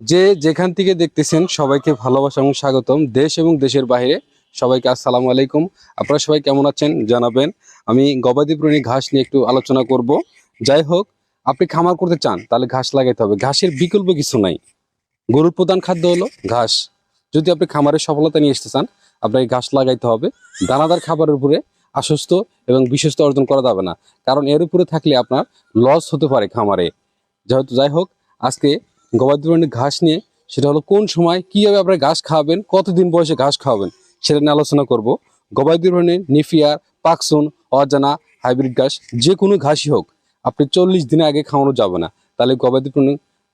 যে যেখান থেকে দেখতেছেন, সবাইকে ভালোবাসা এবং স্বাগতম দেশ এবং দেশের বাইরে। সবাইকে আসসালামু আলাইকুম। আপনারা সবাই কেমন আছেন জানাবেন। আমি গবাদি প্রাণী ঘাস নিয়ে একটু আলোচনা করব। যাই হোক, আপনি খামার করতে চান, তাহলে ঘাস লাগাইতে হবে। ঘাসের বিকল্প কিছু নাই। গরুর প্রধান খাদ্য হলো ঘাস। যদি আপনি খামারের সফলতা নিয়ে আসতে চান, আপনাকে ঘাস লাগাইতে হবে। দানাদার খাবারের উপরে আশ্বস্ত এবং বিশ্বস্ত অর্জন করা যাবে না। কারণ এর উপরে থাকলে আপনার লস হতে পারে খামারে। যেহেতু যাই হোক আজকে গবাদি প্রাণীর ঘাস নিয়ে সেটা হলো কোন সময় কীভাবে আপনার ঘাস খাওয়াবেন কতদিন বয়সে ঘাস খাওয়াবেন সেটা নিয়ে আলোচনা করব। গবাদি প্রাণীর নিফিয়ার পাকসুন অজানা হাইব্রিড ঘাস যে কোনো ঘাসই হোক আপনি চল্লিশ দিনে আগে খাওয়ানো যাবে না। তাহলে গবাদি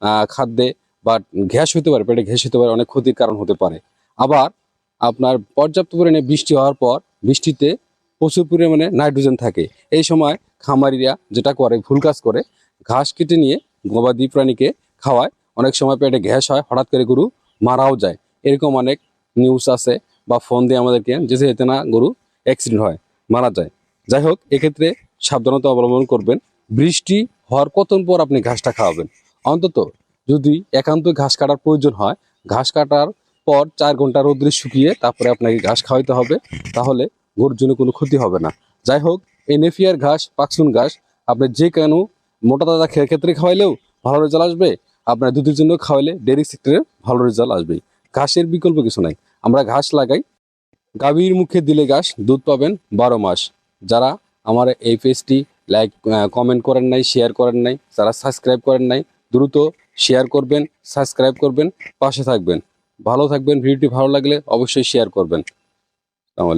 আহ, খাদ্যে বা ঘ্যাস হতে পারে পেটে ঘ্যাস হতে পারে অনেক ক্ষতির কারণ হতে পারে। আবার আপনার পর্যাপ্ত পরিমাণে বৃষ্টি হওয়ার পর বৃষ্টিতে প্রচুর পরিমাণে নাইট্রোজেন থাকে। এই সময় খামারিরা যেটা করে ভুল কাজ করে ঘাস কেটে নিয়ে গবাদি প্রাণীকে খাওয়ায়, অনেক সময় পেটে গ্যাস হয়, হঠাৎ করে গরু মারাও যায়। এরকম অনেক নিউজ আছে বা ফোন দিয়ে আমাদেরকে, যে যেতে না গরু অ্যাক্সিডেন্ট হয়, মারা যায়। যাই হোক, এক্ষেত্রে সাবধানতা অবলম্বন করবেন। বৃষ্টি হওয়ার কতক্ষণ পর আপনি ঘাসটা খাওয়াবেন? অন্তত যদি একান্ত ঘাস কাটার প্রয়োজন হয়, ঘাস কাটার পর চার ঘণ্টা রোদ্রে শুকিয়ে তারপরে আপনাকে ঘাস খাওয়াইতে হবে, তাহলে গরুর জন্য কোনো ক্ষতি হবে না। যাই হোক এই নেফিয়ার ঘাস, পাকসুন ঘাস, আপনি যে কেন মোটা দাদা ক্ষেত্রে খাওয়াইলেও ভালো রেজাল্ট আসবে। আপনার দুধের জন্য খাওয়াইলে ডেয়ারি সেক্টরে ভালো রেজাল্ট আসবে ঘাসের বিকল্প কিছু নাই। আমরা ঘাস লাগাই। গাভীর মুখে দিলে ঘাস, দুধ পাবেন বারো মাস। যারা আমার এই পেজটি লাইক কমেন্ট করেন নাই শেয়ার করেন নাই, যারা সাবস্ক্রাইব করেন নাই, দ্রুত শেয়ার করবেন সাবস্ক্রাইব করবেন, পাশে থাকবেন। ভালো থাকবেন, ভিডিওটি ভালো লাগলে অবশ্যই শেয়ার করবেন। আলাইকুম।